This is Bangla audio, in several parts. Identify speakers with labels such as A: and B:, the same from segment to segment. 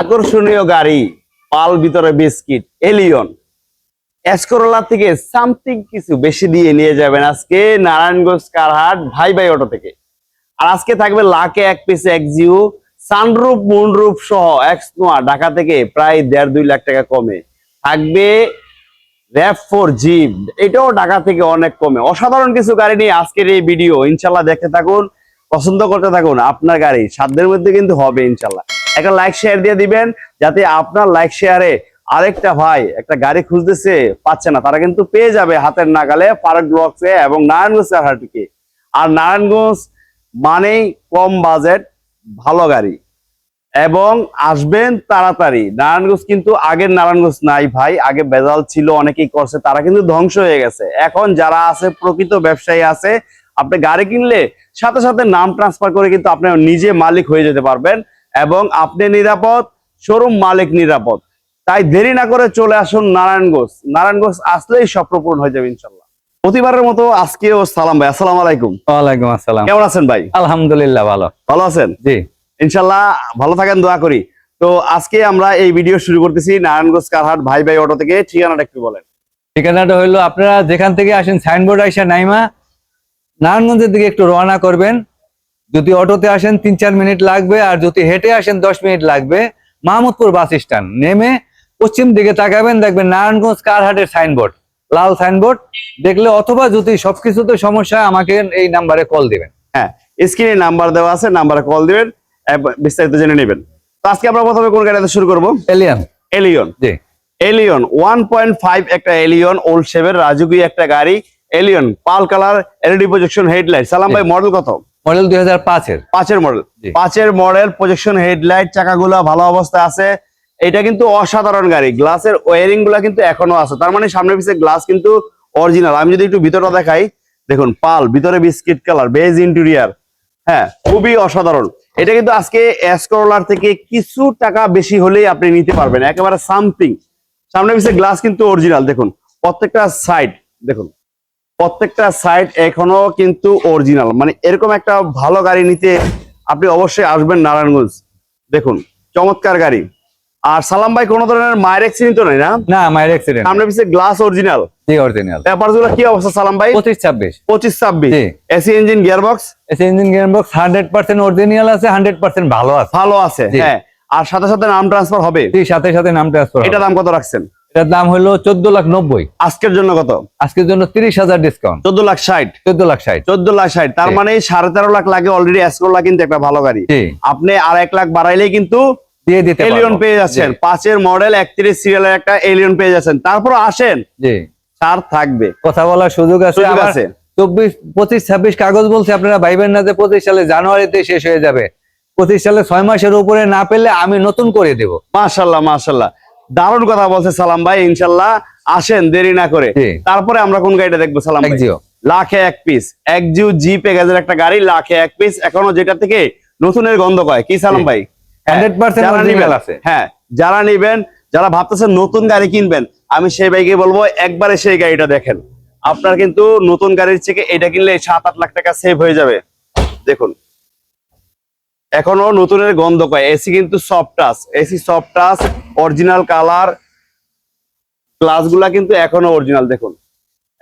A: আকর্ষণীয় গাড়ি, পাল ভিতরে বিস্কিট, এলিয়ন। এসকরোলা থেকে সামথিং কিছু বেশি দিয়ে নিয়ে যাবেন আজকে নারায়ণগঞ্জ কারহাট ভাই ভাই অটো থেকে। আর আজকে থাকবে লাখে এক পিস এক জিও সানরুফ মুনরুফ সহ এক্স নোয়া ঢাকা থেকে প্রায় দেড় দুই লাখ টাকা কমে। থাকবে র্যাপ ফোর জিপ এটাও ঢাকা থেকে অনেক কমে। অসাধারণ কিছু গাড়ি নিয়ে আজকের এই ভিডিও ইনশাল্লাহ দেখতে থাকুন, পছন্দ করতে থাকুন, আপনার গাড়ি সাধ্যের মধ্যে কিন্তু হবে ইনশাল্লাহ একটা লাইক শেয়ার দিয়ে দিবেন, যাতে আপনার লাইক শেয়ারে আরেকটা ভাই একটা গাড়ি খুঁজতেছে, পাচ্ছে না। তারা কিন্তু পেয়ে যাবে হাতের নাগালে পার্ক ব্লকসে এবং নারায়ণগঞ্জ হাটিকে আর নারায়ণগঞ্জ মানেই কম বাজেট, ভালো গাড়ি। এবং আসবেন তাড়াতাড়ি। নারায়ণগঞ্জ কিন্তু আগের নারায়ণগঞ্জ নাই ভাই, আগে বেজাল ছিল, অনেকেই করছে, তারা কিন্তু ধ্বংস হয়ে গেছে। এখন যারা আছে, প্রকৃত ব্যবসায়ী আছে, আপনি গাড়ি কিনলে সাথে সাথে নাম ট্রান্সফার করে কিন্তু আপনি নিজে মালিক হয়ে যেতে পারবেন। এবং আপনি নিরাপদ শোরুম মালিক নিরাপদ। তাই দেরি না করে চলে আসুন নারায়ণগঞ্জ। নারায়ণগঞ্জ আসলেই স্বপ্ন পূরণ হয়ে যাবে ইনশাল্লাহ প্রতিবারের মতো আজকেও সালাম ভাই। আসসালাম আলাইকুম।
B: ওয়ালাইকুম আসসালাম।
A: কেমন আছেন ভাই?
B: আলহামদুলিল্লাহ ভালো।
A: ভালো আছেন?
B: জি।
A: ইনশাল্লাহ ভালো থাকেন দোয়া করি। তো আজকে আমরা এই ভিডিও শুরু করতেছি নারায়ণগঞ্জ কারহাট ভাই ভাই অটো থেকে। ঠিকানাটা একটু বলেন।
B: ঠিকানাটা হইল আপনারা যেখান থেকে আসেন সাইনবোর্ড আইসা নাইমা। নারায়ণগঞ্জের দিকে একটু রওনা করবেন। যদি অটোতে আসেন তিন চার মিনিট লাগবে আর যদি হেঁটে আসেন দশ মিনিট লাগবে মাহমুদপুর বাস স্ট্যান্ড। নেমে পশ্চিম দিকে তাকাবেন দেখবেন নারায়ণগঞ্জ কারহাটের সাইনবোর্ড লাল সাইনবোর্ড। দেখলে অথবা যদি সবকিছুতে সমস্যা হয় আমাকে এই নাম্বারে কল দিবেন।
A: হ্যাঁ স্ক্রিনে নাম্বার দেওয়া আছে নাম্বারে কল দিবেন বিস্তারিত জেনে নেবেন। তো আজকে আমরা প্রথমে কোন গাড়িতে শুরু করব?
B: এলিয়ন।
A: এলিয়ন।
B: জি।
A: এলিয়ন ওয়ান পয়েন্ট ফাইভ একটা এলিয়ন ওল্ড শেভের রাজুকি একটা গাড়ি এলিয়ন পাল কালার এলইডি প্রজেকশন হেডলাইট সালাম ভাই মডেল কত?
B: মডেল দুই হাজার পাঁচের
A: পাঁচের মডেল। পাঁচের মডেল প্রজেকশন হেডলাইট চাকাগুলো ভালো অবস্থায় আছে। এটা কিন্তু অসাধারণ গাড়ি। গ্লাসের ওয়ারিংগুলা কিন্তু এখনও আছে। তার মানে সামনে পিছিয়ে গ্লাস কিন্তু অরিজিনাল আমি যদি একটু ভিতরটা দেখাই দেখুন পাল ভিতরে বিস্কিট কালার বেজ ইন্টেরিয়ার হ্যাঁ খুবই অসাধারণ। এটা কিন্তু আজকে এসকরোলার থেকে কিছু টাকা বেশি হলেই আপনি নিতে পারবেন। একেবারে সামথিং। সামনে পিছিয়ে গ্লাস কিন্তু অরিজিনাল দেখুন প্রত্যেকটা সাইড দেখুন। প্রত্যেকটা সাইড এখনও কিন্তু অরিজিনাল মানে এরকম একটা ভালো গাড়ি নিতে আপনি অবশ্যই আসবেন নারায়ণগঞ্জ। দেখুন চমৎকার গাড়ি। আর সালাম ভাই কোন ধরনের মায়ের অ্যাক্সিডেন্ট তো নেই না?
B: না মায়ের অ্যাক্সিডেন্ট
A: সামনে পিছিয়ে গ্লাস অরিজিনাল
B: জি অরিজিনাল
A: কি অবস্থা সালাম ভাই?
B: পঁচিশ ছাব্বিশ।
A: পঁচিশ ছাব্বিশ।
B: জি।
A: এসি ইঞ্জিন গিয়ারবক্স
B: এসে engine gear box hundred percent original আছে হান্ড্রেড পার্সেন্ট ভালো আছে।
A: ভালো আছে হ্যাঁ। আর সাথে সাথে নাম ট্রান্সফার হবে।
B: জি সাথে সাথে নাম ট্রান্সফার
A: এটা দাম কত রাখছেন?
B: এটার দাম হলো চোদ্দ লাখ নব্বই।
A: আজকের জন্য কত?
B: আজকের জন্য তিরিশ হাজার ডিসকাউন্ট
A: চোদ্দ লাখ ষাট।
B: চোদ্দ লাখ ষাট।
A: চোদ্দ লাখ ষাট। তার মানে সাড়ে তেরো লাখ লাগে অলরেডি এসকোলা কিন্তু একটা ভালো গাড়ি। আপনি আর এক লাখ বাড়াইলেই কিন্তু
B: দিয়ে দিতে
A: এলিয়ন পেয়ে যাচ্ছেন। পাঁচের মডেল একত্রিশ সিরিয়ালের একটা এলিয়ন পেয়ে যাচ্ছেন। তারপর আসেন। থাকবে।
B: কথা বলার সুযোগ আছে।
A: আছে।
B: চব্বিশ পঁচিশ ছাব্বিশ কাগজ বলছে আপনারা ভাইবেন না যে পঁচিশ সালে জানুয়ারিতে শেষ হয়ে যাবে। পঁচিশ সালে ছয় মাসের উপরে না পেলে আমি নতুন করে দেব।
A: মাশাল্লাহ মাশাল্লাহ। দারুণ কথা বলছে সালাম ভাই ইনশাল্লাহ। আসেন দেরি না করে। তারপরে আমরা কোন গাড়িটা দেখব সালাম ভাই?
B: একজিও
A: লাখে এক পিস এক জিও জি প্যাকেজের একটা গাড়ি লাখে এক পিস এখনও যেটা থেকে নতুনের গন্ধ পায়। কি সালাম। ভাই? যারা
B: original
A: নিবেন,
B: আছে।
A: হ্যাঁ যারা নিবেন যারা ভাবতেছেন নতুন গাড়ি কিনবেন আমি সেই ভাইকে বলব একবারে সেই গাড়িটা দেখেন। আপনার কিন্তু নতুন গাড়ির থেকে এটা কিনলে সাত আট লাখ টাকা সেভ হয়ে যাবে। দেখুন। এখনও নতুনের গন্ধ পায়। এসি কিন্তু soft touch AC soft touch original colour গ্লাসগুলা কিন্তু এখনও অরিজিনাল দেখুন।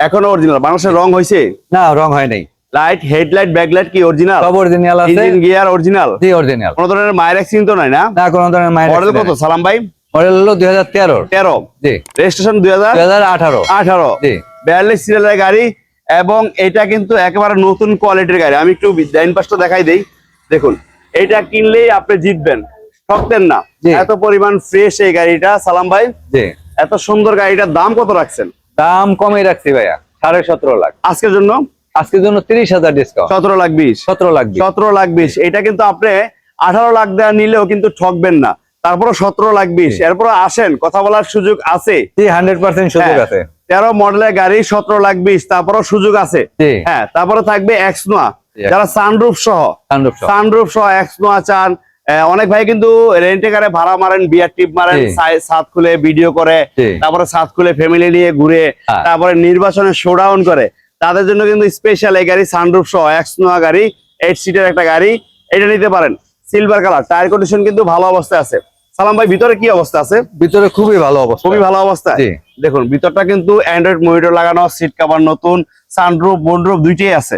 A: এখনও অরিজিনাল বাংলাদেশের রং হয়েছে
B: না রং হয় নাই।
A: লাইট হেডলাইট ব্যাকলাইট কি অরিজিনাল
B: সব অরিজিনাল আছে।
A: ইঞ্জিন গিয়ার অরিজিনাল
B: জি অরিজিনাল
A: কোন ধরনের মায়ের অ্যাক্সিডেন্ট তো নাই না?
B: না কোনো ধরনের মায়ের
A: মডেল কত? সালাম ভাই।
B: মডেল হলো দুই হাজার তেরো।
A: তেরো।
B: জি।
A: রেজিস্ট্রেশন দুই হাজার
B: দুই হাজার আঠারো।
A: আঠারো।
B: জি।
A: বিয়াল্লিশ সিরিয়ালের গাড়ি এবং এটা কিন্তু একেবারে নতুন কোয়ালিটির গাড়ি। আমি একটু ডাইন পাশটা দেখাই দেই। দেখুন এটা কিনলেই আপনি জিতবেন। ঠকতেন না। এত পরিমাণ ফ্রেশ এই গাড়িটা সালাম ভাই। এত সুন্দর গাড়িটার দাম কত রাখছেন?
B: দাম কমে রাখছি ভাইয়া সাড়ে সতেরো লাখ।
A: আজকের জন্য?
B: আজকের জন্য তিরিশ হাজার ডিসকাউন্ট
A: সতেরো লাখ বিশ।
B: সতেরো লাখ
A: সতেরো লাখ বিশ। এটা কিন্তু আপনি আঠারো লাখ দেওয়া নিলেও কিন্তু ঠকবেন না। তারপরে সতেরো লাখ বিশ। এরপর আসেন কথা বলার সুযোগ আছে।
B: হান্ড্রেড পার্সেন্ট সুযোগ
A: হ্যাঁ।
B: আছে।
A: তেরো মডেলের গাড়ি সতেরো লাখ বিশ। তারপরও সুযোগ আছে। হ্যাঁ তারপরে থাকবে এক্স নোয়া
B: জি।
A: যারা সানরুফ সহ
B: সানরুফ সহ।
A: এক্স নোয়া চান অনেক ভাই কিন্তু রেন্টে কারে ভাড়া মারেন বিয়ার টিপ মারেন ছাদ খুলে ভিডিও করে তারপরে ছাদ খুলে ফ্যামিলি নিয়ে ঘুরে
B: হ্যাঁ।
A: তারপরে নির্বাচনে শোডাউন করে তাদের জন্য কিন্তু স্পেশাল এই গাড়ি সানরুফ সহ এক্স নোয়া গাড়ি এইট সিটের একটা গাড়ি এটা নিতে পারেন। সিলভার কালার টায়ার কন্ডিশন কিন্তু ভালো অবস্থায় আছে। সালাম ভাই ভিতরে কি অবস্থা আছে?
B: ভিতরে খুবই ভালো অবস্থা।
A: খুবই ভালো অবস্থা। দেখুন ভিতরটা কিন্তু অ্যান্ড্রয়েড মনিটর লাগানো সিট কভার নতুন সানরুফ মুনরুফ দুইটাই আছে।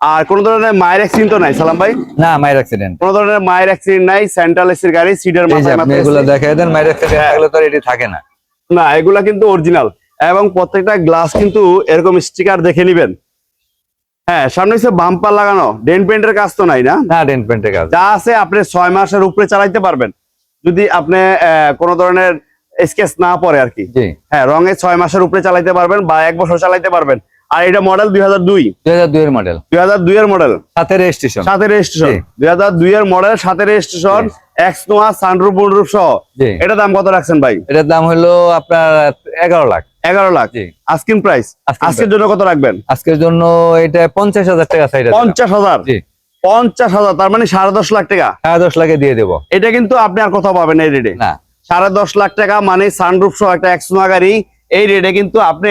A: আর কোন ধরনের মায়ের অ্যাক্সিডেন্ট তো নাই সালাম ভাই?
B: না মায়ের অ্যাক্সিডেন্ট
A: কোন ধরনের মায়ের অ্যাক্সিডেন্ট নাই সেন্ট্রাল এসির গাড়ি
B: যে
A: মাথায় মাথায়
B: এগুলো দেখাই দেন মায়ের অ্যাক্সিডেন্ট। থাকলে তো এটি থাকে না।
A: না এগুলা কিন্তু অরিজিনাল এবং প্রত্যেকটা গ্লাস কিন্তু এরকম স্টিকার দেখে নিবেন। হ্যাঁ সামনে হচ্ছে বাম্পার লাগানো। ডেন পেন্টের কাজ তো নাই না?
B: না ডেন্ট পেন্টের কাজ।
A: যা আছে আপনি ছয় মাসের উপরে চালাইতে পারবেন। যদি আপনি কোনো ধরনের স্কেচ না পড়ে আর কি। হ্যাঁ রঙে ছয় মাসের উপরে চালাইতে পারবেন বা এক বছর চালাইতে পারবেন। আর এটা মডেল দুই হাজার দুই।
B: দুই এর মডেল
A: দুই হাজার দুই এর মডেল
B: সাথে রেজিস্ট্রেশন
A: সাথে রেজিস্ট্রেশন দুই হাজার দুই এর মডেল সাথে রেজিস্ট্রেশন সানরুফ সহ। এটা দাম কত রাখছেন ভাই?
B: এটার দাম হলো আপনার এগারো লাখ।
A: এগারো লাখ। প্রাইস আজকের জন্য কত রাখবেন?
B: আজকের জন্য এটা পঞ্চাশ হাজার টাকা সাইড
A: পঞ্চাশ হাজার?
B: জি।
A: পঞ্চাশ হাজার তার মানে সাড়ে দশ লাখ টাকা।
B: সাড়ে দশ লাখে দিয়ে দেবো।
A: এটা কিন্তু আপনি আর কোথাও পাবেন এই রেটে
B: না।
A: সাড়ে দশ লাখ টাকা মানে সানরুফ সহ একটা একশোনা গাড়ি এই রেটে কিন্তু আপনি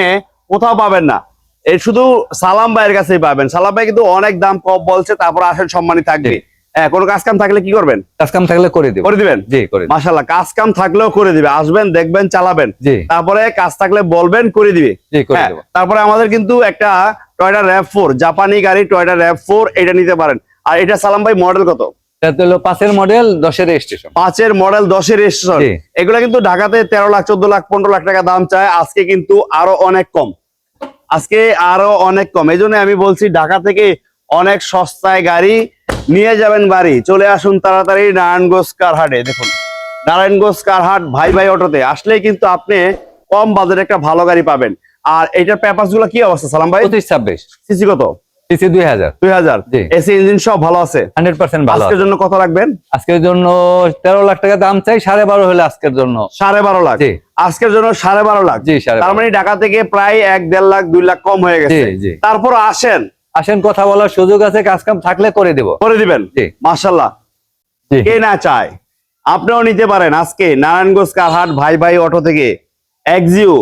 A: কোথাও পাবেন না। এই শুধু সালাম ভাইয়ের কাছেই পাবেন। সালাম ভাই কিন্তু অনেক দাম কম বলছে তারপর আসেন সম্মানই থাকবে। হ্যাঁ কোনো কাজ কাম থাকলে কি করবেন?
B: কাজ কাম থাকলে করে দেবো।
A: করে দিবেন?
B: জি করে দেব।
A: কাজ কাম থাকলেও করে দিবে। আসবেন দেখবেন চালাবেন। তারপরে কাজ থাকলে বলবেন করে দিবে।
B: জি করে
A: হ্যাঁ, তারপরে আমাদের কিন্তু একটা টয়টা র্যাপ জাপানি গাড়ি টয়টা র্যাপ ফোর এটা নিতে পারেন। আর এটা সালাম ভাই মডেল কত?
B: এটা হলো পাঁচের মডেল দশের রেজিস্ট্রেশন
A: পাঁচের মডেল দশের রেজিস্ট্রেশন। এগুলো কিন্তু ঢাকাতে তেরো লাখ চোদ্দ লাখ পনেরো লাখ টাকা দাম চায়। আজকে কিন্তু আরও অনেক কম। আজকে আরও অনেক কম। এই জন্য আমি বলছি ঢাকা থেকে অনেক সস্তায় গাড়ি নিয়ে যাবেন বাড়ি। চলে আসুন তাড়াতাড়ি নারায়ণগঞ্জ কারহাটে। দেখুন নারায়ণগঞ্জ কারহাট ভাই ভাই অটোতে। আসলেই কিন্তু আপনি কম বাজারে একটা ভালো গাড়ি পাবেন। আর এটার পেপারসগুলো কি অবস্থা সালাম ভাই?
B: ছাব্বিশ।
A: সিসি কত?
B: সিসি দুই হাজার।
A: দুই হাজার।
B: জি।
A: এসি ইঞ্জিন সব ভালো আছে?
B: হান্ড্রেড পার্সেন্ট ভালো
A: আজকের জন্য কত রাখবেন?
B: আজকের জন্য তেরো লাখ টাকা দাম চাই সাড়ে বারো হলে আজকের জন্য।
A: সাড়ে বারো লাখ।
B: জি।
A: আজকের জন্য সাড়ে বারো লাখ।
B: জি
A: তার। মানে ঢাকা থেকে প্রায় এক দেড় লাখ দুই লাখ কম হয়ে গেছে। তারপর আসেন।
B: আসেন কথা বলার সুযোগ আছে কাজ কাম থাকলে করে দেবো।
A: করে দিবেন।
B: জি।
A: মাসাল্লাহ
B: জি।
A: কে না চায়? আপনিও নিতে পারেন আজকে নারায়ণগঞ্জ কারহাট ভাই ভাই অটো থেকে। এক্সিও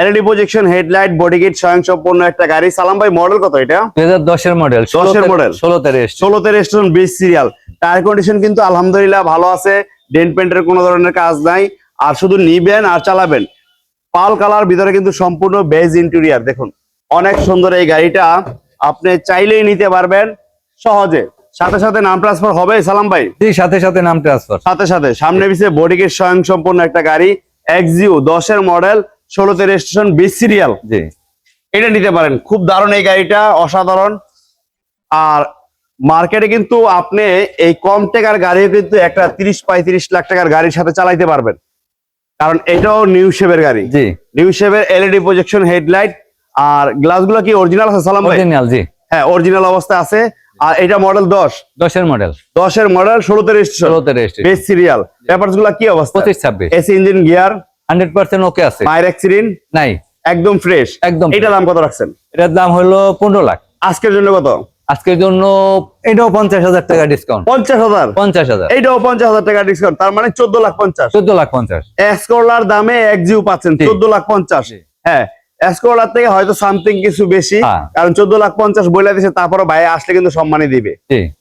A: এলইডি প্রজেকশন হেডলাইট বডিগেট স্বয়ংসম্পূর্ণ একটা গাড়ি। সালাম ভাই মডেল কত এটা?
B: দুই হাজার দশের মডেল
A: দশের model।
B: ষোলোতে রেজিস্ট্রেশন
A: ষোলোতে রেস্টুরেন্ট বিশ সিরিয়াল টায়ার কন্ডিশন কিন্তু আলহামদুলিল্লাহ ভালো আছে ডেন্ট পেন্টের কোনো ধরনের কাজ নাই। আর শুধু নিবেন আর চালাবেন। পাল কালার ভিতরে কিন্তু সম্পূর্ণ বেজ ইন্টেরিয়ার দেখুন। অনেক সুন্দর এই গাড়িটা। আপনি চাইলেই নিতে পারবেন সহজে। সাথে সাথে নাম ট্রান্সফার হবে সালাম ভাই?
B: জি সাথে সাথে নাম ট্রান্সফার
A: সাথে সাথে সামনে পিছিয়ে বডিকে স্বয়ং সম্পূর্ণ একটা গাড়ি এক্সিও দশের মডেল ষোলোতে রেজিস্ট্রেশন বিশ সিরিয়াল
B: জি।
A: এটা নিতে পারেন। খুব দারুণ এই গাড়িটা অসাধারণ। আর মার্কেটে কিন্তু আপনি এই কম টাকার গাড়িও কিন্তু একটা তিরিশ পঁয়ত্রিশ লাখ টাকার গাড়ির সাথে চালাইতে পারবেন। কারণ এটাও নিউ শেপের গাড়ি।
B: জি।
A: নিউ শেপের এলইডি প্রজেকশন হেডলাইট আর গ্লাসগুলো কি অরিজিনাল আছে সালাম ভাই?
B: অরিজিনাল জি।
A: হ্যাঁ অরিজিনাল অবস্থা আছে। আর এটা মডেল দশ।
B: দশের মডেল
A: দশের মডেল ষোলোতে রেজিস্ট্রেশন
B: 16 তে রেজিস্ট্রেশন
A: বেস সিরিয়াল পেপারসগুলা কি অবস্থা?
B: পঁচিশ ছাব্বিশ।
A: AC engine gear
B: hundred percent okay আছে।
A: মায়ের অ্যাক্সিডেন্ট?
B: নাই।
A: একদম ফ্রেশ
B: একদম
A: এটা দাম কত রাখছেন?
B: এটার দাম হলো পনেরো লাখ।
A: আজকের জন্য কত?
B: আজকের জন্য এটাও পঞ্চাশ হাজার টাকা ডিসকাউন্ট
A: পঞ্চাশ হাজার?
B: পঞ্চাশ হাজার।
A: এইটাও পঞ্চাশ হাজার টাকা ডিসকাউন্ট তার মানে চোদ্দ লাখ পঞ্চাশ।
B: চোদ্দ লাখ পঞ্চাশ।
A: এসকোলার দামে এক জিও পাচ্ছেন। চোদ্দ লাখ পঞ্চাশ। হ্যাঁ এসকোলার থেকে হয়তো সামথিং কিছু বেশি
B: হ্যাঁ।
A: কারণ চোদ্দ লাখ পঞ্চাশ বলে দিছে তারপরে ভাই আসলে কিন্তু সম্মানই দিবে।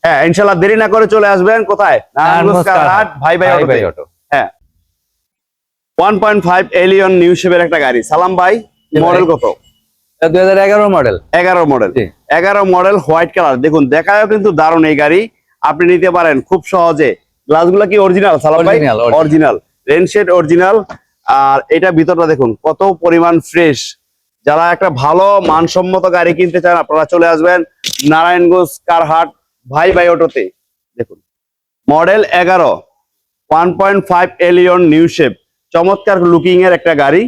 A: হ্যাঁ ইনশাল্লাহ দেরি না করে চলে আসবেন কোথায়?
B: নমস্কার।
A: Bhai Bhai
B: Auto.
A: One point five Allion new শেপের একটা গাড়ি। সালাম ভাই। মডেল কত?
B: দুই হাজার এগারো মডেল
A: এগারো মডেল এগারো মডেল হোয়াইট কালার দেখুন দেখায়ও কিন্তু দারুণ এই গাড়ি। আপনি নিতে পারেন খুব সহজে। গ্লাসগুলো কি অরিজিনাল সালাম ভাই। অরিজিনাল রেনশেড অরিজিনাল আর এটা ভিতরটা দেখুন কত পরিমাণ ফ্রেশ যারা একটা ভালো মানসম্মত গাড়ি কিনতে চান আপনারা চলে আসবেন নারায়ণগঞ্জ কারহাট ভাই ভাই অটোতে। দেখুন মডেল এগারো one point five Allion new shape. চমৎকার লুকিং এর একটা গাড়ি।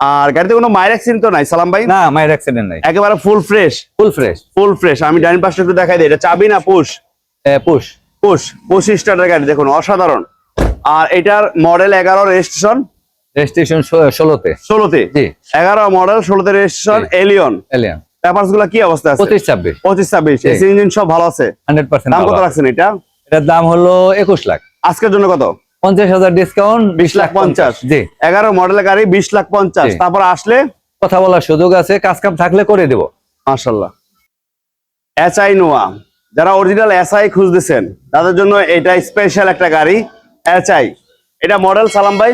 A: আর গাড়িতে কোনো মাইর অ্যাক্সিডেন্ট তো নাই সালাম ভাই?
B: না মায়ের অ্যাক্সিডেন্ট নাই।
A: একেবারে full fresh
B: full fresh
A: full fresh আমি ডাইন পাশে একটু দেখাই দিই। এটা চাবি না push
B: push
A: push push starter গাড়ি দেখুন অসাধারণ। আর এটার মডেল এগারো রেজিস্ট্রেশন
B: রেজিস্ট্রেশন ষোলোতে।
A: ষোলোতে?
B: জি।
A: এগারো মডেল ষোলোতে রেজিস্ট্রেশন এলিয়ন
B: এলিয়ন
A: পেপারসগুলা কি অবস্থা আছে?
B: পঁচিশ ছাব্বিশ।
A: পঁচিশ ছাব্বিশ। এসি ইঞ্জিন সব ভালো আছে?
B: হান্ড্রেড পার্সেন্ট
A: দাম কত রাখছেন এটা?
B: এটার দাম হলো একুশ লাখ।
A: আজকের জন্য কত?
B: পঞ্চাশ হাজার ডিসকাউন্ট
A: বিশ লাখ পঞ্চাশ।
B: জি।
A: এগারো মডেলের গাড়ি বিশ লাখ পঞ্চাশ। তারপর আসলে?
B: কথা বলার সুযোগ আছে কাজ কাম থাকলে করে দেবো।
A: মার্শাল্লাহ এসআই নোয়া যারা অরিজিনাল এসআই খুঁজতেছেন তাদের জন্য এটা স্পেশাল একটা গাড়ি এসআই এটা মডেল সালাম ভাই?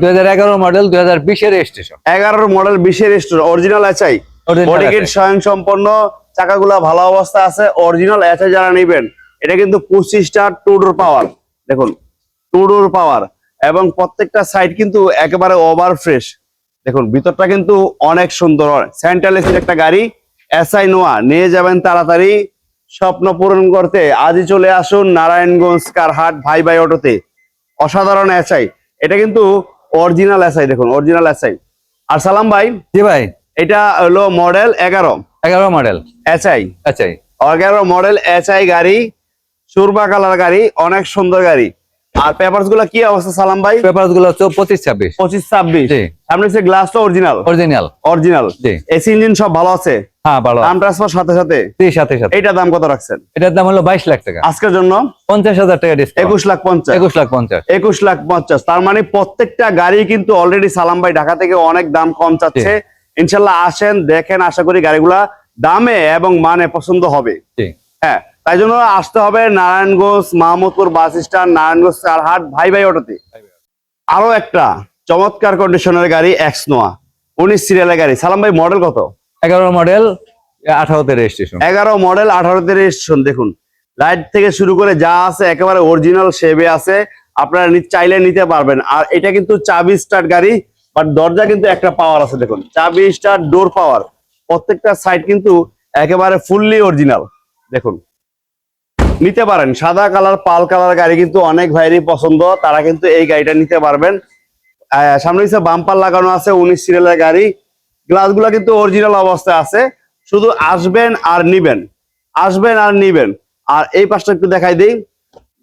B: দুই হাজার এগারো মডেল দুই হাজার বিশের রেজিস্ট্রেশন
A: এগারোর মডেল বিশের অরিজিনাল স্বয়ং সম্পন্ন চাকাগুলা ভালো অবস্থা আছে অরিজিনাল এচাই যারা নেবেন এটা কিন্তু পঁচিশটা টু ডোর পাওয়ার দেখুন টু ডোর পাওয়ার এবং প্রত্যেকটা সাইড কিন্তু একেবারে ওভার ফ্রেশ দেখুন ভিতরটা কিন্তু অনেক সুন্দর। সেন্ট্রাল এসির একটা গাড়ি এসআই নোয়া নিয়ে যাবেন তাড়াতাড়ি। স্বপ্ন পূরণ করতে আজই চলে আসুন নারায়ণগঞ্জ কারহাট ভাই ভাই অটোতে। অসাধারণ এসআই এটা কিন্তু অরিজিনাল এসআই দেখুন অরিজিনাল এসআই আর সালাম ভাই
B: জি ভাই।
A: এটা হলো মডেল এগারো।
B: এগারো মডেল
A: এসআই
B: আচ্ছা
A: এগারো মডেল এসআই গাড়ি সুরবা কালার গাড়ি অনেক সুন্দর গাড়ি। আর পেপারসগুলো কি অবস্থা সালাম ভাই?
B: পেপারগুলো হচ্ছে পঁচিশ ছাব্বিশ।
A: পঁচিশ ছাব্বিশ। সামনে সে গ্লাসটা original
B: original
A: original AC engine সব ভালো আছে?
B: হ্যাঁ ভালো।
A: দাম ট্রান্সফার সাথে সাথে?
B: সাথে
A: দাম কত রাখছেন?
B: এটার দাম হলো বাইশ লাখ টাকা।
A: আজকের জন্য?
B: পঞ্চাশ হাজার টাকা
A: একুশ লাখ পঞ্চাশ।
B: একুশ লাখ পঞ্চাশ।
A: একুশ লাখ পঞ্চাশ। তার মানে প্রত্যেকটা গাড়ি কিন্তু অলরেডি সালাম ভাই ঢাকা থেকে অনেক দাম কম চাচ্ছে। ইনশাল্লাহ আসেন দেখেন আশা করি গাড়িগুলা দামে এবং মানে পছন্দ হবে। হ্যাঁ। তাই জন্য আসতে হবে নারায়ণগঞ্জ মাহমুদপুর বাস স্ট্যান্ড নারায়ণগঞ্জ চারহাট ভাই ভাই অটোতে। আরও একটা চমৎকার কন্ডিশনের গাড়ি এক্স নোয়া উনিশ সিরিয়ালের গাড়ি। সালাম ভাই মডেল কত?
B: এগারো মডেল আঠারোতে রেজিস্ট্রেশন
A: এগারো মডেল আঠারোতে রেজিস্ট্রেশন দেখুন। লাইট থেকে শুরু করে যা আছে একেবারে অরিজিনাল শেপে আছে। আপনারা চাইলে নিতে পারবেন। আর এটা কিন্তু চাবি স্টার্ট গাড়ি বাট দরজা কিন্তু একটা পাওয়ার আছে দেখুন। চাবি স্টার্ট ডোর পাওয়ার প্রত্যেকটা সাইড কিন্তু একেবারে ফুললি অরিজিনাল দেখুন। নিতে পারেন। সাদা কালার পাল কালার গাড়ি কিন্তু অনেক ভাইরই পছন্দ। তারা কিন্তু এই গাড়িটা নিতে পারবেন। সামনে হচ্ছে বাম্পার লাগানো আছে উনিশ সিরিয়ালের গাড়ি। গ্লাসগুলো কিন্তু অরিজিনাল অবস্থায় আছে। শুধু আসবেন আর নিবেন। আসবেন আর নিবেন। আর এই পাশটা একটু দেখাই দিই।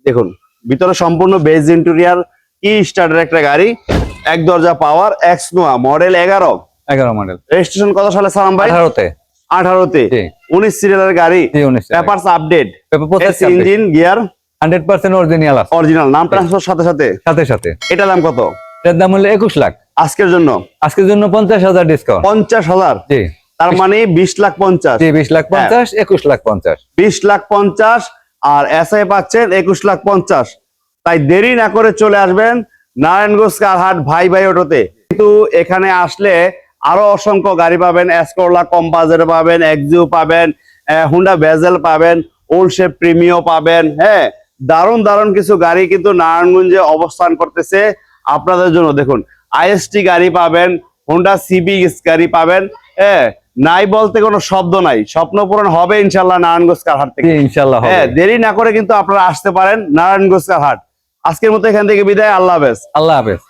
A: দেখুন ভিতরে সম্পূর্ণ বেজ ইন্টেরিয়ার কি স্টার্টের একটা গাড়ি। এক দরজা পাওয়ার এক্স নোয়া মডেল এগারো।
B: এগারো মডেল
A: রেজিস্ট্রেশন কত সালে সালাম ভাই?
B: আঠারোতে।
A: আঠারোতে। উনিশ সিরিয়ালের গাড়ি। Papers update engine gear
B: hundred percent original
A: original নাম ট্রান্সফার সাথে সাথে?
B: সাথে সাথে।
A: এটা দাম কত?
B: এটার দাম হলো একুশ লাখ।
A: আজকের জন্য?
B: আজকের জন্য পঞ্চাশ হাজার ডিসকাউন্ট
A: পঞ্চাশ হাজার? তার মানে বিশ লাখ পঞ্চাশ।
B: বিশ লাখ পঞ্চাশ একুশ লাখ পঞ্চাশ।
A: বিশ লাখ পঞ্চাশ আর এসআই পাচ্ছেন একুশ লাখ পঞ্চাশ। তাই দেরি না করে চলে আসবেন নারায়ণগঞ্জ কারহাট ভাই ভাই অটোতে। কিন্তু এখানে আসলে আরও অসংখ্য গাড়ি পাবেন এসকোরলা কম্পাজের পাবেন এক্সিও পাবেন হুন্ডা ভেজেল পাবেন ওল্ড শেপ প্রিমিও পাবেন হ্যাঁ? দারুণ দারুণ কিছু গাড়ি কিন্তু নারায়ণগঞ্জে অবস্থান করতেছে আপনাদের জন্য। দেখুন আইএসটি গাড়ি পাবেন হোন্ডা সিবি গাড়ি পাবেন হ্যাঁ নাই বলতে কোনো শব্দ নাই। স্বপ্ন পূরণ হবে ইনশাল্লাহ নারায়ণগঞ্জ কারহাট থেকে।
B: ইনশাল্লাহ
A: হ্যাঁ দেরি না করে কিন্তু আপনারা আসতে পারেন নারায়ণগঞ্জ হাট আজকের মতো এখান থেকে বিদায় আল্লাহ হাফেজ।
B: আল্লাহ হাফেজ।